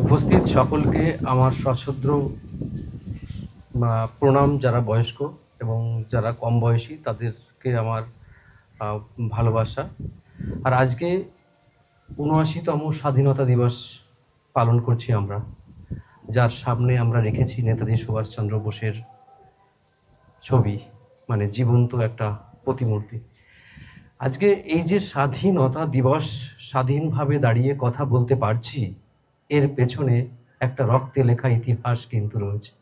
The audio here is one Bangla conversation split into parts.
উপস্থিত সকলকে আমার সশ্রদ্ধ বা প্রণাম যারা বয়স্ক এবং যারা কম বয়সী, তাদেরকে আমার ভালোবাসা। আর আজকে উনআশিতম স্বাধীনতা দিবস পালন করছি আমরা, যার সামনে আমরা রেখেছি নেতাজি সুভাষচন্দ্র বোসের ছবি মানে জীবন্ত একটা প্রতিমূর্তি। আজকে এই যে স্বাধীনতা দিবস, স্বাধীনভাবে দাঁড়িয়ে কথা বলতে পারছি এর পেছনে একটা রক্তে লেখা ইতিহাস কিন্তু রয়েছে।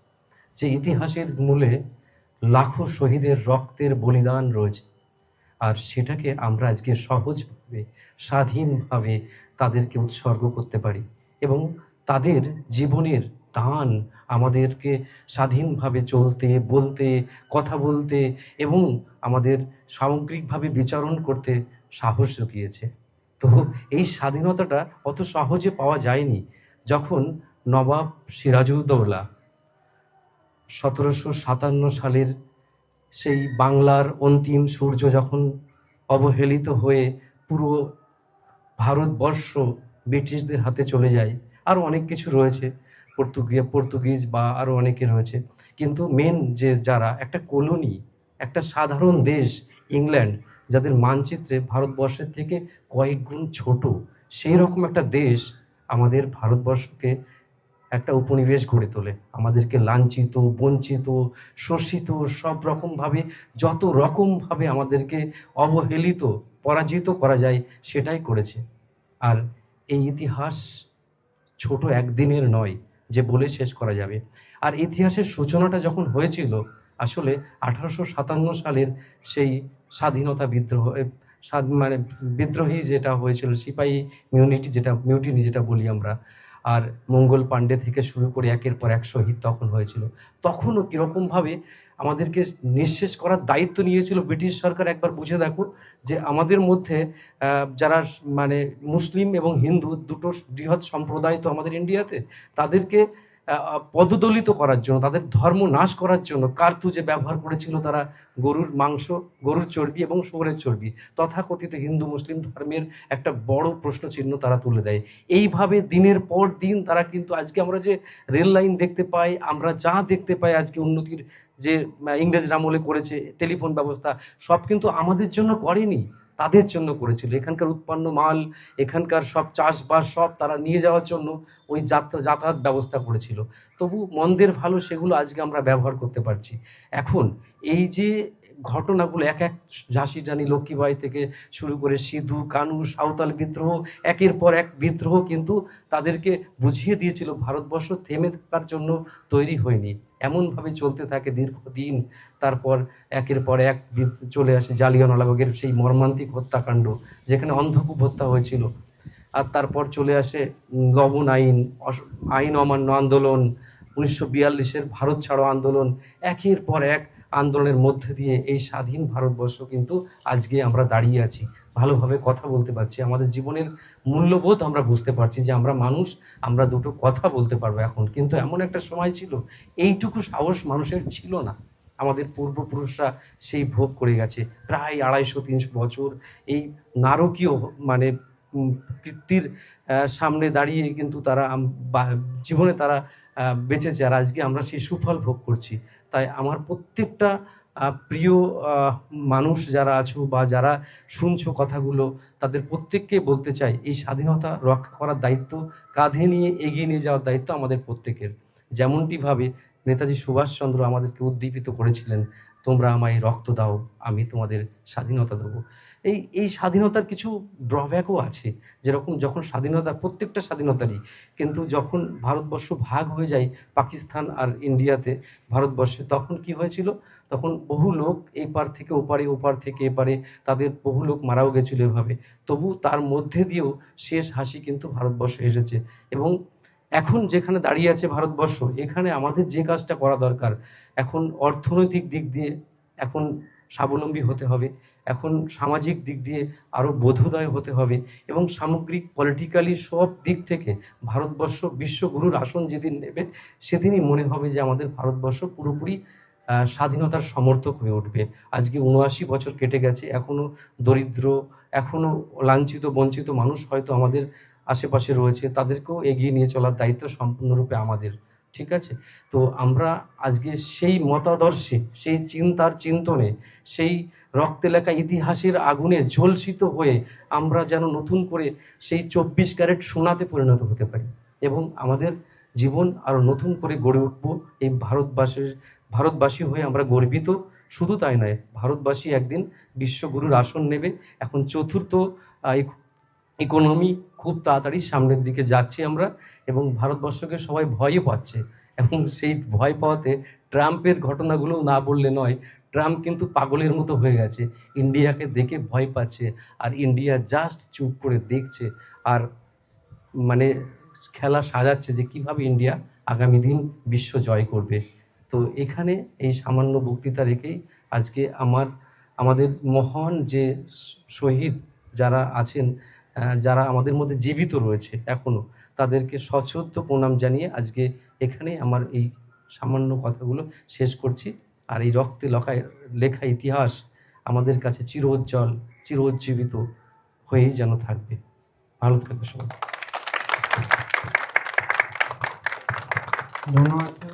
যে ইতিহাসের মূলে লাখো শহীদের রক্তের বলিদান রয়েছে। আর সেটাকে আমরা আজকে সহজভাবে, স্বাধীনভাবে তাদেরকে উৎসর্গ করতে পারি এবং তাদের জীবনের দান আমাদেরকে স্বাধীনভাবে চলতে, বলতে, কথা বলতে এবং আমাদের সামগ্রিকভাবে বিচরণ করতে সাহস জুগিয়েছে। তো এই স্বাধীনতাটা অত সহজে পাওয়া যায়নি। যখন নবাব সিরাজউদ্দৌলা সতেরোশো সাতান্ন সালের সেই বাংলার অন্তিম সূর্য যখন অবহেলিত হয়ে পুরো ভারতবর্ষ ব্রিটিশদের হাতে চলে যায়, আরও অনেক কিছু রয়েছে, পর্তুগিজ পর্তুগিজ বা আরও অনেকে রয়েছে। কিন্তু মেন যে যারা, একটা কলোনি, একটা সাধারণ দেশ, ইংল্যান্ড, যাদের মানচিত্রে ভারতবর্ষের থেকে কয়েক গুণ ছোট সেই রকম একটা দেশ আমাদের ভারতবর্ষকে একটা উপনিবেশ গড়ে তোলে। আমাদেরকে লাঞ্ছিত, বঞ্চিত, শোষিত সব রকমভাবে, যত রকমভাবে আমাদেরকে অবহেলিত, পরাজিত করা যায়, সেটাই করেছে। আর এই ইতিহাস ছোট একদিনের নয়, যে বলে শেষ করা যাবে। আর ইতিহাসের সূচনাটা যখন হয়েছিল, আসলে আঠারোশো সাতান্ন সালের সেই স্বাধীনতা বিদ্রোহ মানে বিদ্রোহী যেটা হয়েছিল, সিপাহী মিউনিটি যেটা, মিউটিনি যেটা বলি আমরা, আর মঙ্গল পাণ্ডে থেকে শুরু করে একের পর এক শহীদ তখন হয়েছিল। তখনও কীরকমভাবে আমাদেরকে নিঃশেষ করার দায়িত্ব নিয়েছিল ব্রিটিশ সরকার, একবার বুঝে দেখো, যে আমাদের মধ্যে যারা মানে মুসলিম এবং হিন্দু, দুটো বৃহৎ সম্প্রদায় তো আমাদের ইন্ডিয়াতে, তাদেরকে পদদলিত করার জন্য, তাদের ধর্ম নাশ করার জন্য কার্তুজে ব্যবহার করেছিল তারা গরুর মাংস, গরুর চর্বি এবং শুয়োরের চর্বি। তথাকথিত হিন্দু, মুসলিম ধর্মের একটা বড় প্রশ্ন চিহ্ন তারা তুলে দেয়। এইভাবে দিনের পর দিন তারা কিন্তু আজকে আমরা যে রেল লাইন দেখতে পাই, আমরা যা দেখতে পাই আজকে উন্নতির যে ইংরেজরা আমলে করেছে, টেলিফোন ব্যবস্থা, সব কিন্তু আমাদের জন্য করেনি। তাদের জন্য করেছিল। এখানকার উৎপন্ন মাল, এখানকার সব চাষবাস সব তারা নিয়ে যাওয়ার জন্য ওই যাত্রা, যাতায়াত ব্যবস্থা করেছিল। তবু মন্দের ভালো সেগুলো আজকে আমরা ব্যবহার করতে পারছি। এখন এই যে ঘটনাগুলো, এক এক ঝাঁসি রানী লক্ষ্মীবাই থেকে শুরু করে সিধু, কানু, সাঁওতাল বিদ্রোহ, একের পর এক বিদ্রোহ কিন্তু তাদেরকে বুঝিয়ে দিয়েছিল ভারতবর্ষ, থেমে থাকার জন্য তৈরি হয়নি। এমনভাবে চলতে থাকে দীর্ঘদিন, তারপর একের পর এক চলে আসে জালিয়ানওয়ালাবাগের সেই মর্মান্তিক হত্যাকাণ্ড, যেখানে অন্ধকূপ হত্যা হয়েছিল। আর তারপর চলে আসে লবণ আইন আইন অমান্য আন্দোলন, উনিশশো বিয়াল্লিশের ভারত ছাড়ো আন্দোলন, একের পর এক আন্দোলনের মধ্যে দিয়ে এই স্বাধীন ভারতবর্ষ কিন্তু আজকে আমরা দাঁড়িয়ে আছি। ভালোভাবে কথা বলতে পারছি। আমাদের জীবনের মূল্যবোধ আমরা বুঝতে পারছি যে আমরা মানুষ আমরা দুটো কথা বলতে পারব এখন। কিন্তু এমন একটা সময় ছিল এইটুকু সাহস মানুষের ছিল না। আমাদের পূর্বপুরুষরা সেই ভোগ করে গেছে। প্রায় আড়াইশো তিনশো বছর এই নারকীয় মানে আহ, সামনে দাঁড়িয়ে কিন্তু তারা জীবনে তারা বেঁচেছে। আর আজকে আমরা সেই সুফল ভোগ করছি। তাই আমার প্রত্যেকটা প্রিয় মানুষ যারা আছো বা যারা শুনছো কথাগুলো, তাদের প্রত্যেককে বলতে চাই, এই স্বাধীনতা রক্ষা করার দায়িত্ব কাঁধে নিয়ে এগিয়ে নিয়ে যাওয়ার দায়িত্ব আমাদের প্রত্যেকের। যেমনটিভাবে নেতাজি সুভাষচন্দ্র আমাদেরকে উদ্দীপিত করেছিলেন তোমরা আমায় রক্ত দাও, আমি তোমাদের স্বাধীনতা দেবো। এই এই স্বাধীনতার কিছু ড্রব্যাকও আছে। যেরকম যখন স্বাধীনতা, প্রত্যেকটা স্বাধীনতারই। কিন্তু যখন ভারতবর্ষ ভাগ হয়ে যায় পাকিস্তান আর ইন্ডিয়াতে ভারতবর্ষে, তখন কি হয়েছিল? তখন বহু লোক এই পার থেকে ওপারে, ওপার থেকে এপারে তাদের বহু লোক মারাও গেছিল এভাবে। তবু তার মধ্যে দিয়েও শেষ হাসি কিন্তু ভারতবর্ষ এসেছে। এবং এখন যেখানে দাঁড়িয়ে আছে ভারতবর্ষ, এখানে আমাদের যে কাজটা করা দরকার, এখন অর্থনৈতিক দিক দিয়ে এখন স্বাবলম্বী হতে হবে, এখন সামাজিক দিক দিয়ে আরও বোধোদয় হতে হবে এবং সামগ্রিক পলিটিক্যালি সব দিক থেকে ভারতবর্ষ বিশ্বগুরুর আসন যেদিন নেবে, সেদিনই মনে হবে যে আমাদের ভারতবর্ষ পুরোপুরি স্বাধীনতার সমর্থক হয়ে উঠবে। আজকে উনআশি বছর কেটে গেছে এখনও দরিদ্র এখনও লাঞ্ছিত, বঞ্চিত মানুষ হয়তো আমাদের আশেপাশে রয়েছে, তাদেরকেও এগিয়ে নিয়ে চলার দায়িত্ব সম্পূর্ণরূপে আমাদের, ঠিক আছে? তো আমরা আজকে সেই মতাদর্শে, সেই চিন্তার চিন্তনে, সেই রক্তে লেখা ইতিহাসের আগুনে ঝলসিত হয়ে আমরা যেন নতুন করে সেই চব্বিশ ক্যারেট সোনাতে পরিণত হতে পারি এবং আমাদের জীবন আরও নতুন করে গড়ে উঠব। এই ভারতবাসীর, ভারতবাসী হয়ে আমরা গর্বিত। শুধু তাই নয়, ভারতবাসী একদিন বিশ্বগুরুর আসন নেবে। এখন চতুর্থ ইকোনমি খুব তাড়াতাড়ি সামনের দিকে যাচ্ছি আমরা এবং ভারতবর্ষকে সবাই ভয়ও পাচ্ছে। এবং সেই ভয় পাওয়াতে ট্রাম্পের ঘটনাগুলো না বললে নয়, ট্রাম্প কিন্তু পাগলের মতো হয়ে গেছে। ইন্ডিয়াকে দেখে ভয় পাচ্ছে আর ইন্ডিয়া জাস্ট চুপ করে দেখছে আর মানে খেলা সাজাচ্ছে যে কীভাবে ইন্ডিয়া আগামী দিন বিশ্ব জয় করবে। তো এখানে এই সামান্য বক্তৃতা রেখেই আজকে আমার, আমাদের মহান যে শহীদ যারা আছেন যারা আমাদের মধ্যে জীবিত রয়েছে এখনও, তাদেরকে সশ্রদ্ধ প্রণাম জানিয়ে আজকে এখানে আমার এই সামান্য কথাগুলো শেষ করছি। আর এই রক্তে লখায় লেখা ইতিহাস আমাদের কাছে চিরোজ্জ্বল, চিরোজ্জীবিত হয়েই যেন থাকবে। ভালো থাকবে সবাই। ধন্যবাদ।